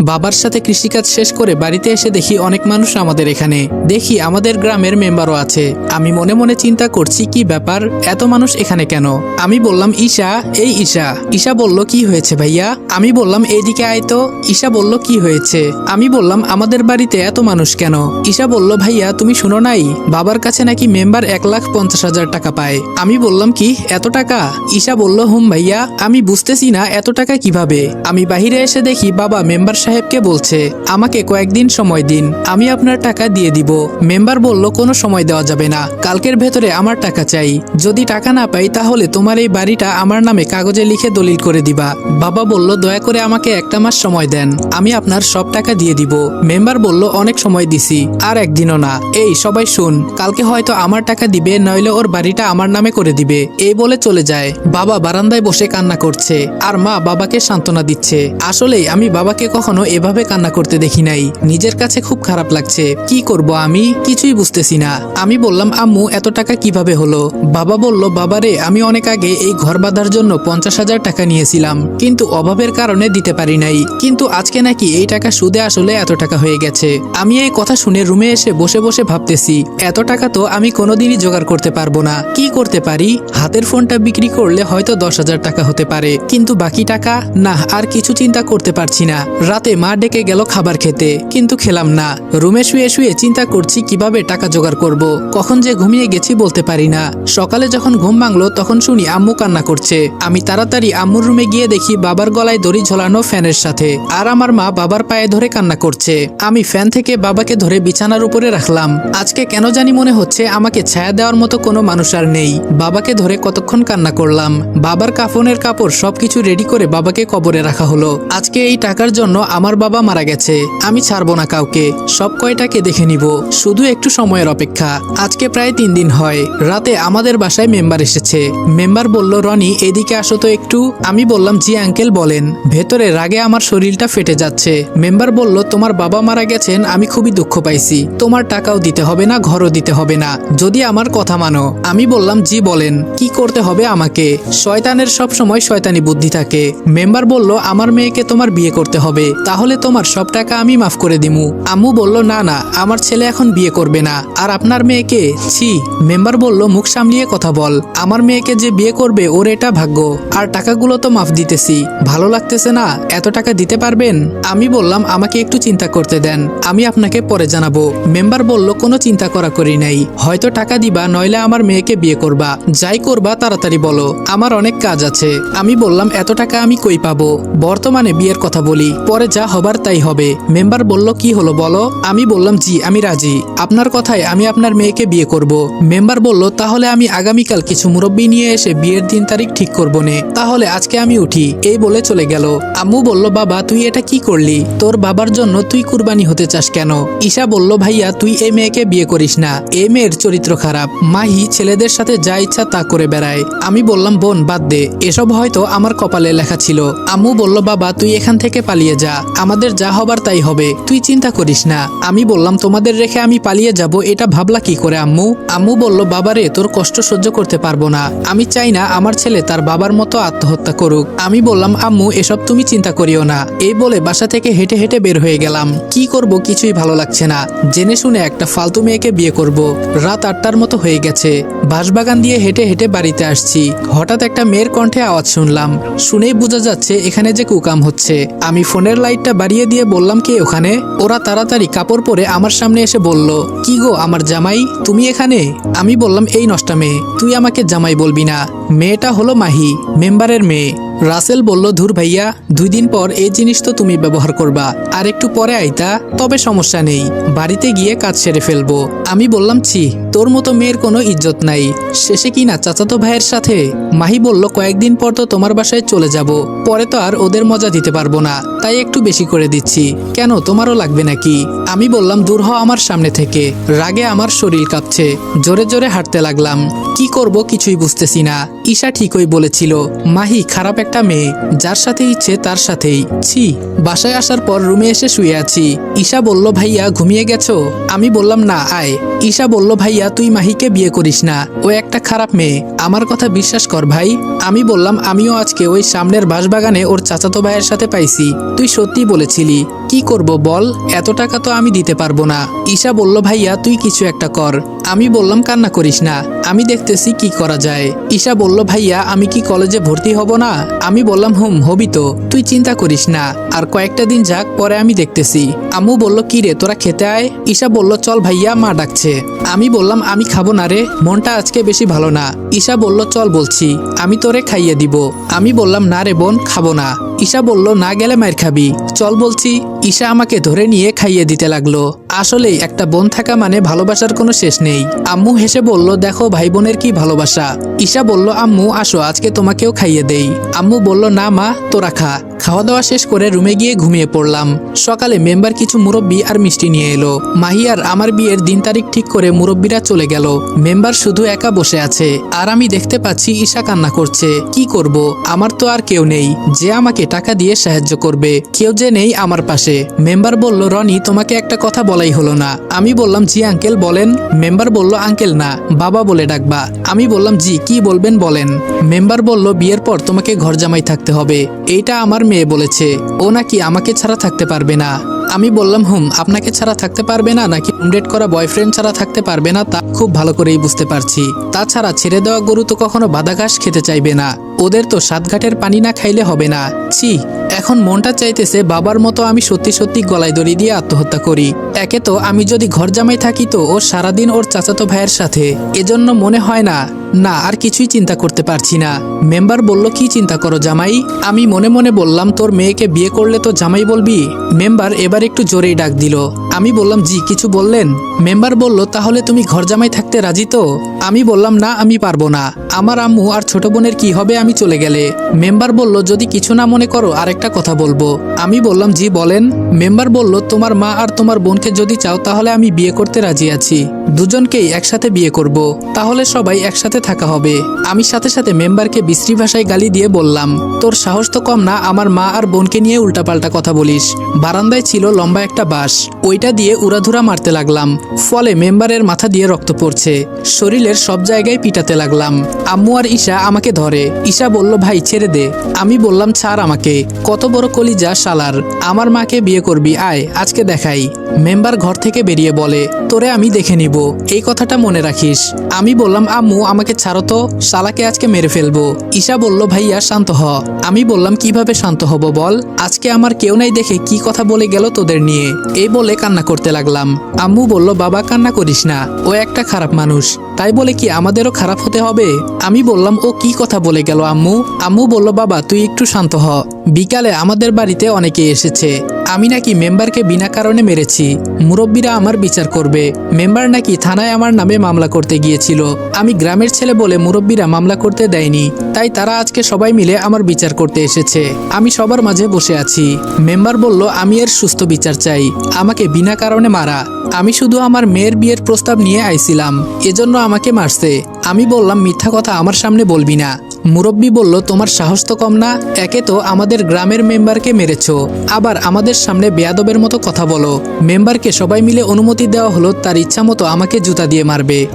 বাবার সাথে কৃষিকাজ শেষ করে বাড়িতে এসে দেখি অনেক মানুষ আমাদের এখানে। দেখি আমাদের গ্রামের মেম্বারও আছে। আমি মনে মনে চিন্তা করছি, কি ব্যাপার? এত মানুষ এখানে কেন? আমি বললাম, ঈশা, এই ঈশা। ঈশা বলল, কি হয়েছে ভাইয়া? আমি বললাম, এইদিকে আয় তো। ঈশা বলল, কি হয়েছে? আমি বললাম, আমাদের বাড়িতে এত মানুষ কেন? ঈশা বলল, ভাইয়া, তুমি শুনো নাই? বাবার কাছে নাকি মেম্বার এক লাখ পঞ্চাশ হাজার টাকা পায়। আমি বললাম, কি? এত টাকা? ঈশা বলল, হুম ভাইয়া, আমি বুঝতেছি না, এত টাকা কীভাবে? আমি বাহিরে এসে দেখি বাবা মেম্বার সাহেবকে বলছে, আমাকে কয়েকদিন সময় দিন, আমি আপনার টাকা দিয়ে দিব। মেম্বার বলল, কোনো সময় দেওয়া যাবে না, কালকের ভেতরে আমার টাকা চাই। যদি টাকা না পাই, তাহলে তোমার এই বাড়িটা আমার নামে কাগজে লিখে দলিল করে দিবা। বাবা বলল, দয়া করে আমাকে একটা মাস সময় দেন, আমি আপনার সব টাকা দিয়ে দিব। মেম্বার বলল, অনেক সময় দিছি, আর একদিনও না। এই, সবাই শুন, কালকে হয়তো আমার টাকা দিবে, নইলে ওর বাড়িটা আমার নামে করে দিবে। এই বলে চলে যায়। বাবা বারান্দায় বসে কান্না করছে, আর মা বাবাকে সান্ত্বনা দিচ্ছে। আসলেই আমি বাবাকে কখনো এভাবে কান্না করতে দেখি নাই। নিজের কাছে খুব খারাপ লাগছে। কি করব আমি? কিছুই বুঝতেছি না। আমি বললাম, আম্মু, এত টাকা কীভাবে হলো? বাবা বলল, বাবারে, আমি অনেক আগে এই ঘর বাঁধার জন্য পঞ্চাশ হাজার টাকা নিয়েছিলাম। কিন্তু অভাবের কারণে দিতে পারি নাই। কিন্তু আজকে নাকি এই টাকা সুদে আসলে এত টাকা হয়ে গেছে। আমি এই কথা শুনে রুমে এসে বসে বসে ভাবতেছি, এত টাকা তো আমি কোনোদিনই জোগাড় করতে পারব না। কি করতে পারি? হাতের ফোনটা বিক্রি করলে হয়তো দশ হাজার টাকা হতে পারে। কিন্তু বাকি টাকা? না, আর কিছু চিন্তা করতে পারছি না। রাতে মা ডেকে গেল খাবার খেতে, কিন্তু খেলাম না। রুমে শুয়ে শুয়ে চিন্তা করছি কীভাবে টাকা জোগাড় করব। কখন যে ঘুমিয়ে গেছি বলতে পারি না। সকালে যখন ঘুম ভাঙলো, তখন শুনি আম্মু কান্না করছে। আমি তাড়াতাড়ি আম্মুর রুমে গিয়ে দেখি বাবার গলায় দড়ি ঝোলানো ফ্যানের সাথে, আর আমার মা বাবার পায়ে ধরে কান্না করছে। আমি ফ্যান থেকে বাবাকে ধরে বিছানার উপরে রাখলাম। আজকে কেন জানি মনে হচ্ছে আমাকে ছায়া দেওয়ার মতো কোনো মানুষ আর নেই। বাবাকে ধরে কতক্ষণ কান্না করলাম। বাবার কাফনের কাপড় সবকিছু রেডি করে বাবাকে কবরে রাখা হলো। আজকে এই টাকার জন্য আমার বাবা মারা গেছে, আমি ছাড়বো না কাউকে। সব কয়টাকে দেখে নিব। শুধু একটু সময়ের অপেক্ষা। আজকে প্রায় তিন দিন হয়। রাতে আমাদের বাসায় মেম্বার এসেছে। মেম্বার বলল, রনি, এদিকে আসো তো একটু। আমি বললাম, জি আঙ্কেল, বলেন। ভেতরে রাগে আমার শরীরটা ফেটে যাচ্ছে। মেম্বার বলল, তোমার বাবা মারা গেছেন, আমি খুবই দুঃখ পাইছি। তোমার টাকাও দিতে হবে না, ঘরও দিতে হবে না। যদি আমার কথা মানো। আমি বললাম, জি, বলেন। কি করতে হবে আমাকে? শয়তানের সব সময় শয়তানি বুদ্ধি থাকে। মেম্বার বলল, আমার মেয়েকে তোমার বিয়ে করতে হবে। তাহলে তোমার সব টাকা আমি মাফ করে দিমু। আম্মু বলল, না না, আমার ছেলে এখন বিয়ে করবে না। আর আপনার মেয়েকে, ছি, মেম্বার বলল, মুখ সামলিয়ে কথা বল। আমার মেয়েকে যে বিয়ে করবে, ওর এটা ভাগ্য। আর টাকাগুলো তো মাফ দিতেছি। ভালো লাগতেছে না? এত টাকা দিতে পারবেন? আমি বললাম, আমাকে একটু চিন্তা করতে দেন। আমি আপনাকে পরে জানাব। মেম্বার বলল, কোনো চিন্তা করা করি নাই। হয়তো টাকা দিবা, নইলে আমার মেয়েকে বিয়ে করবা। যাই করবা, তাড়াতাড়ি বলো। আমার অনেক কাজ আছে। আমি বললাম, এত টাকা আমি কই পাবো? বর্তমানে বিয়ের কথা বলি। পরে যা হবার তাই হবে। মেম্বার বলল, কি হলো বলো? আমি বললাম, জি, আমি রাজি। আপনার কথায় আমি আপনার মেয়েকে বিয়ে করব। মেম্বার বলল, তাহলে আমি আগামীকাল কিছু মুরব্বী নিয়ে এসে বিয়ের দিন তারিখ ঠিক করব নে। তাহলে আজকে আমি উঠি। এই বলে চলে গেল। আম্মু বলল, বাবা, তুই এটা কি করলি? তোর বাবার জন্য তুই কুরবানি হতে চাস কেন? ঈশা বলল, ভাইয়া, তুই এই মেয়েকে বিয়ে করিস না। এই মেয়ের চরিত্র খারাপ। মাহি ছেলেদের সাথে যা ইচ্ছা তা করে বেড়ায়। আমি বললাম, বোন, বাদ দে। এসব হয়তো আমার কপালে লেখা ছিল। আম্মু বলল, বাবা, তুই এখান থেকে পালিয়ে যা। আমাদের যা হবার তাই হবে। তুই চিন্তা করিস না। আমি বললাম, তোমাদের রেখে আমি পালিয়ে যাব। এটা ভাবলা কি করে আম্মু? আম্মু বলল, বাবারে, তোর কষ্ট সহ্য করতে পারব না। আমি চাই না আমার ছেলে তার বাবার মতো আত্মহত্যা করুক। আমি বললাম, আম্মু, এসব তুমি চিন্তা করিও না। এই বলে বাসা থেকে হেঁটে হেঁটে বের হয়ে গেলাম। কি করব কিছুই ভালো লাগছে না। জেনে শুনে একটা ফালতু মেয়েকে বিয়ে করব। রাত আটটার মতো হয়ে গেছে। বাঁশবাগান দিয়ে হেঁটে হেঁটে বাড়িতে আসছি। হঠাৎ একটা মেয়ের কণ্ঠে আওয়াজ শুনলাম। শুনেই বোঝা যাচ্ছে, এখানে যে কুকাম হচ্ছে। আমি ফোনের লাইটটা বাড়িয়ে দিয়ে বললাম কে ওখানে? ওরা তাড়াতাড়ি কাপড় পরে আমার সামনে এসে বলল, কি গো আমার জামাই? তুমি এখানে? আমি বললাম, এই নষ্টা মেয়ে, তুই আমাকে জামাই বলবি না। মেয়েটা হলো মাহি, মেম্বারের মেয়ে। রাসেল বলল, ধুর ভাইয়া, দুই দিন পর এই জিনিস তো তুমি ব্যবহার করবা। আর একটু পরে আইতা, তবে সমস্যা নেই। বাড়িতে গিয়ে কাজ সেরে ফেলব। আমি বললাম, ছি, তোর মতো মেয়ের কোনো ইজ্জত নাই। শেষে কি না চাচাতো ভাইয়ের সাথে? মাহি বলল, কয়েকদিন পর তো তোমার বাসায় চলে যাব। পরে তো আর ওদের মজা দিতে পারব না। তাই একটু বেশি করে দিচ্ছি। কেন, তোমারও লাগবে নাকি? আমি বললাম, দূর হ আমার সামনে থেকে। রাগে আমার শরীর কাঁপছে। জোরে জোরে হাঁটতে লাগলাম। কি করব কিছুই বুঝতেছি না। ঈশা ঠিকই বলেছিল। মাহি, খারাপ একটা মেয়ে, যার সাথে ইচ্ছে তার সাথেই। ছি, বাসায় আসার পর রুমে এসে শুয়ে আছি। ঈশা বলল, ভাইয়া, ঘুমিয়ে গেছো? আমি বললাম, না, আয়। ঈশা বলল, ভাইয়া, তুই মাহিকে বিয়ে করিস না। ও একটা খারাপ মেয়ে। আমার কথা বিশ্বাস কর, ভাই। আমি বললাম, আমিও আজকে ওই সামনের বাঁশবাগানে ওর চাচাতো ভাইয়ের সাথে পাইছি। তুই সত্যি বলেছিলি। কি করব বল? এত টাকা তো আমি দিতে পারব না। ঈশা বলল, ভাইয়া, তুই কিছু একটা কর। আমি বললাম, কান্না করিস না। আমি দেখতেছি কি করা যায়। ঈশা বলল, ভাইয়া, আমি কি কলেজে ভর্তি হব না? আমি বললাম, হুম, হবি তো। তুই চিন্তা করিস না। আর কয়েকটা দিন যাক, পরে আমি দেখতেছি। আম্মু বলল, কি রে, তোরা খেতে আয়? ঈশা বলল, চল ভাইয়া, মা ডাকছে। আমি বললাম, আমি খাব না রে, মনটা আজকে বেশি ভালো না। ঈশা বলল, চল বলছি, আমি তোরে খাইয়ে দিব। আমি বললাম, না রে বোন, খাব না। ঈশা বলল, না গেলে মায়ের খাবি। চল বলছি, ঈশা আমাকে ধরে নিয়ে খাইয়ে দিতে লাগল। আসলেই, একটা বোন থাকা মানে ভালোবাসার কোনো শেষ নেই। আম্মু হেসে বলল, দেখো ভাই বোনের কি ভালোবাসা? ঈশা বলল, আম্মু, আসো, আজকে তোমাকেও খাইয়ে দেই। আম্মু বলল, না মা, তোরা খা। খাওয়া দাওয়া শেষ করে রুমে গিয়ে ঘুমিয়ে পড়লাম। সকালে মেম্বার কিছু মুরব্বি আর মিষ্টি নিয়ে এলো। মাহি আর আমার বিয়ের দিন তারিখ ঠিক করে মুরব্বিরা চলে গেল। মেম্বার শুধু একা বসে আছে। আর আমি দেখতে পাচ্ছি ঈশা কান্না করছে। কি করব? আমার তো আর কেউ নেই। যে আমাকে টাকা দিয়ে সাহায্য করবে, কেউ যে নেই আমার পাশে। মেম্বার বলল, রনি, তোমাকে একটা কথা বলাই হলো না। আমি বললাম, জি আঙ্কেল, বলেন। মেম্বার বলল, আঙ্কেল না, বাবা বলে ডাকবা। আমি বললাম, জি, কি বলবেন, বলেন। মেম্বার বলল, বিয়ের পর তোমাকে ঘর জামাই থাকতে হবে। এইটা আমার মেয়ে বলেছে, ও নাকি আমাকে ছাড়া থাকতে পারবে না। আমি বললাম, হুম, আপনাকে ছাড়া থাকতে পারবে না নাকি ডেট করা বয়ফ্রেন্ড ছাড়া থাকতে পারবে না তা খুব ভালো করেই বুঝতে পারছি। তাছাড়া ছেড়ে দেওয়া গরু তো কখনো বাদা ঘাস খেতে চাইবে না। ওদের তো সাতঘাটের পানি না খাইলে হবে না। ছি, এখন মনটা চাইতেছে বাবার মতো আমি সত্যি সত্যি গলায় দড়ি দিয়ে আত্মহত্যা করি। একে তো আমি যদি ঘর জামাই থাকি তো ও সারাদিন ওর চাচাতো ভাইয়ের সাথে। এজন্য মনে হয় না না, আর কিছুই চিন্তা করতে পারছি না। মেম্বার বলল, কি চিন্তা করো জামাই? আমি মনে মনে বললাম, তোর মেয়েকে বিয়ে করলে তো জামাই বলবি? মেম্বার এবার একটু জোরেই ডাক দিল। আমি বললাম, জি, কিছু বললেন? মেম্বার বলল, তাহলে তুমি ঘর জামাই থাকতে রাজি তো? আমি বললাম, না, আমি পারব না। আমার আম্মু আর ছোট বোনের কি হবে আমি চলে গেলে? মেম্বার বলল, যদি কিছু না মনে করো, আরেকটা কথা বলব। আমি বললাম, জি, বলেন। মেম্বার বলল, তোমার মা আর তোমার বোনকে যদি চাও তাহলে আমি বিয়ে করতে রাজি আছি। দুজনকেই একসাথে বিয়ে করব, তাহলে সবাই একসাথে থাকা হবে। আমি সাথে সাথে মেম্বারকে বিশ্রী ভাষায় গালি দিয়ে বললাম, তোর সাহস তো কম না আমার মা আর বোনকে নিয়ে উল্টাপাল্টা কথা বলিস। বারান্দায় ছিল লম্বা একটা বাঁশ, ওইটা দিয়ে উড়াধুরা মারতে লাগলাম, ফলে মেম্বারের মাথা দিয়ে রক্ত পড়ছে। শরীরের সব জায়গায় পিটাতে লাগলাম। আম্মু আর ঈশা আমাকে ধরে, ঈশা বলল, ভাই, ছেড়ে দে। আমি বললাম, ছাড় আমাকে, কত বড় কলিজা শালার, আমার মাকে বিয়ে করবি, আয়, আজকে দেখাই। মেম্বার ঘর থেকে বেরিয়ে বলে, তোরে আমি দেখে নিব। এই কথাটা মনে রাখিস। আমি বললাম, আম্মু, আমাকে ছাড়ো তো। শালাকে আজকে মেরে ফেলব। ঈশা বলল, ভাইয়া, শান্ত হ। আমি বললাম, কীভাবে শান্ত হব বল? আজকে আমার কেউ নাই দেখে কি কথা বলে গেল তোদের নিয়ে? এই বলে কান্না করতে লাগলাম। আম্মু বলল, বাবা, কান্না করিস না। ও একটা খারাপ মানুষ। তাই বলে কি আমাদেরও খারাপ হতে হবে? আমি বললাম, ও কি কথা বলে গেল আম্মু? আম্মু বলল, বাবা, তুই একটু শান্ত হ। বিকালে আমাদের বাড়িতে অনেকে এসেছে। আমি নাকি মেম্বারকে বিনা কারণে মেরেছি। মুরব্বীরা আমার বিচার করবে। মেম্বার নাকি থানায় আমার নামে মামলা করতে গিয়েছিল। আমি গ্রামের ছেলে বলে মুরব্বীরা মামলা করতে দেয়নি। তাই তারা আজকে সবাই মিলে আমার বিচার করতে এসেছে। আমি সবার মাঝে বসে আছি। মেম্বার বলল, আমি এর সুস্থ বিচার চাই। আমাকে বিনা কারণে মারা। আমি শুধু আমার মেয়ের বিয়ের প্রস্তাব নিয়ে আইছিলাম, এজন্য আমাকে মারছে। আমি বললাম, মিথ্যা কথা আমার সামনে বলবি না। মুরব্বী বলল, তোমার সাহস তো কম না, একে তো আমাদের গ্রামের মেম্বারকে মেরেছ। আবার আমাদের সামনে বেয়াদবের মতো কথা বলো। মেম্বারকে সবাই মিলে অনুমতি দেওয়া হলো, তার ইচ্ছা মতো আমাকে জুতা দিয়ে মারবে।